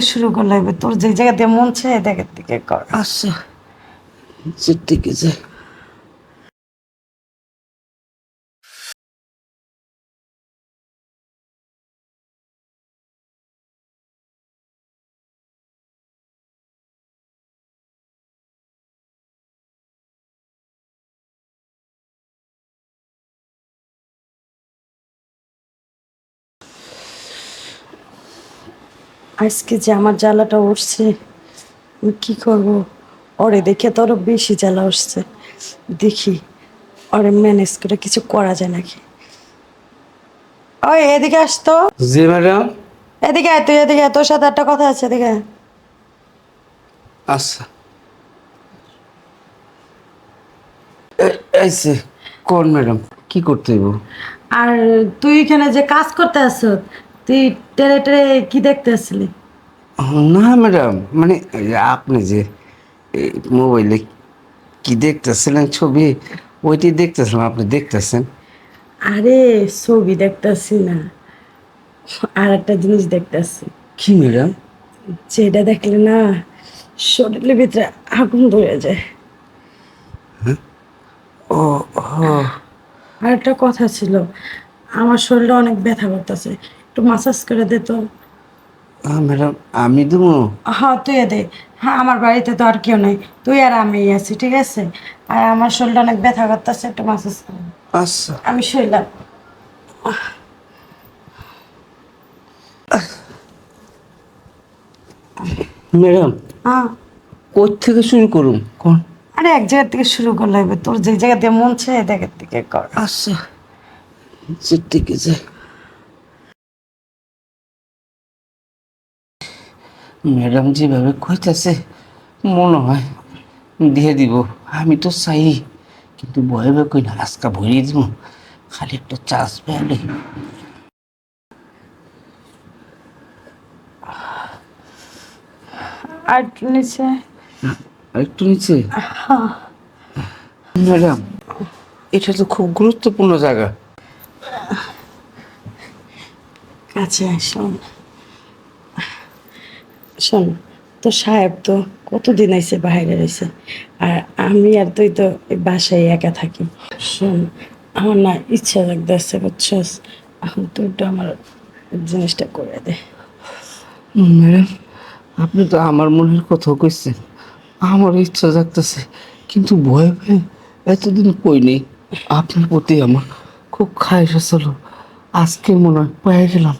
শুরু করলে তোর যে জায়গাতে মন চায় জায়গার দিকে কর। আচ্ছা। ঠিক আছে আজকে যে আমার জ্বালাটা উঠছে কি করব? ওরে দেখে তো আরও বেশি জ্বালা উঠছে। দেখি ওরে ম্যানেজ করে কিছু করা যায় নাকি? ওই এদিকে আসতো জি ম্যাডাম। এদিকে আয় তুই এদিকে আয়, তোর সাথে একটা কথা আছে এদিকে আয়। আচ্ছা। এ- এই কোন ম্যাডাম কি করতে হইব? আর তুই এখানে যে কাজ করতে আসছ তুই টেরে টেরে কি দেখতে আসছিলি? না ম্যাডাম মানে আপনি যে মোবাইলে কি দেখতেছিলেন ছবি ওইটি দেখতেছিলাম আপনি দেখতেছেন? আরে ছবি দেখতেছি না। আর একটা জিনিস দেখতেছি। কি ম্যাডাম? যেটা দেখলে না শরীরের ভিতরে আগুন ধরে যায়। ও ও। আর একটা কথা ছিল আমার শরীরে অনেক ব্যথা করতেছে। একটু মাসাজ করে দে তো। আহ, ম্যাডাম আমি দেবো? হ্যাঁ তুই দে। হ্যাঁ আমার বাড়িতে তো আর কেউ নেই। তুই আর আমি আছি ঠিক আছে? আর আমার শরীরটা অনেক ব্যথা করতেছে একটু মাসাজ করে। আচ্ছা। আমি শুইলাম। ম্যাডাম হ্যাঁ। কোথ থেকে শুরু করুন কোন? আরে এক জায়গা থেকে শুরু করলে হবে। তোর যে জায়গা দিয়ে মন চায় জায়গার থেকে কর। আচ্ছা। ঠিক আছে ম্যাডাম যেভাবে কইতাছে মনে হয় দিয়ে দিব। আমি তো চাই কিন্তু ভয়ে ভয়ে কই না আজকা ভরিয়ে দিব। খালি একটা চাষ পেলে আর একটু নিচে। একটু নিচে? ম্যাডাম এটা তো খুব গুরুত্বপূর্ণ জায়গা। কাছে আয়, শোন শোন, তো সাহেব তো কতদিন আইসে বাইরে রয়েছে আর আমি আর তুই তো বাসায় একা থাকি। শোন, আমার না ইচ্ছা লাগতেছে, বুঝছস? এখন তুই তো আমার জিনিসটা করে দে। ম্যাডাম, আপনি তো আমার মনের কথা কইছেন। আমার ইচ্ছা জাগতেছে, কিন্তু ভয়ে ভয়ে এতদিন কই নেই। আপনার প্রতি আমার খুব খায়স ছিল আজকে মনে হয় পেয়ে গেলাম।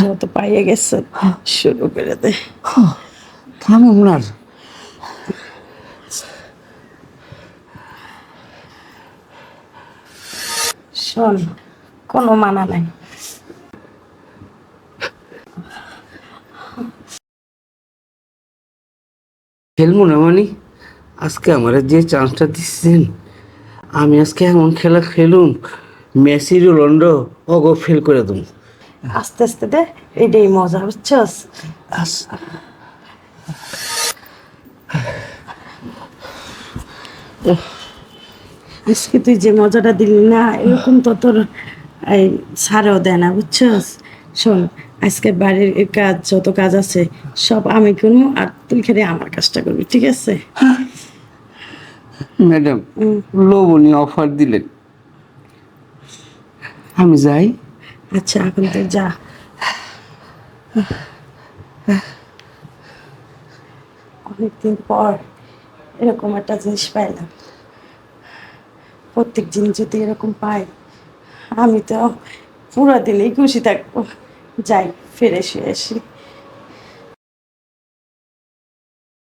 যত পাইয়ে গেছে শুরু করে দে। না শোন কোনো মানা নাই। খেলব না মানে? আজকে আমার যে চান্সটা দিচ্ছেন আমি আজকে এমন খেলা খেলুম মেসি রোনাল্ডো অগো ফেল করে দেবো। আস্তে আস্তে দে এটাই মজা বুঝছস? আজকে তুই যে মজাটা দিলি না এরকম তো তোর এই ছাড়েও দেয় না বুঝছস? শোন আজকে বাড়ির কাজ যত কাজ আছে সব আমি করব আর তুই খালি আমার কাজটা করবি ঠিক আছে? ম্যাডাম লোভনীয় অফার দিলেন। আমি যাই। আচ্ছা এখন তো যা। অনেকদিন পর এরকম একটা জিনিস পাইলাম। প্রত্যেক দিন যদি এরকম পাই, আমি তো পুরো দিনই খুশি থাকব। যাই, ফিরে শুয়ে আসি।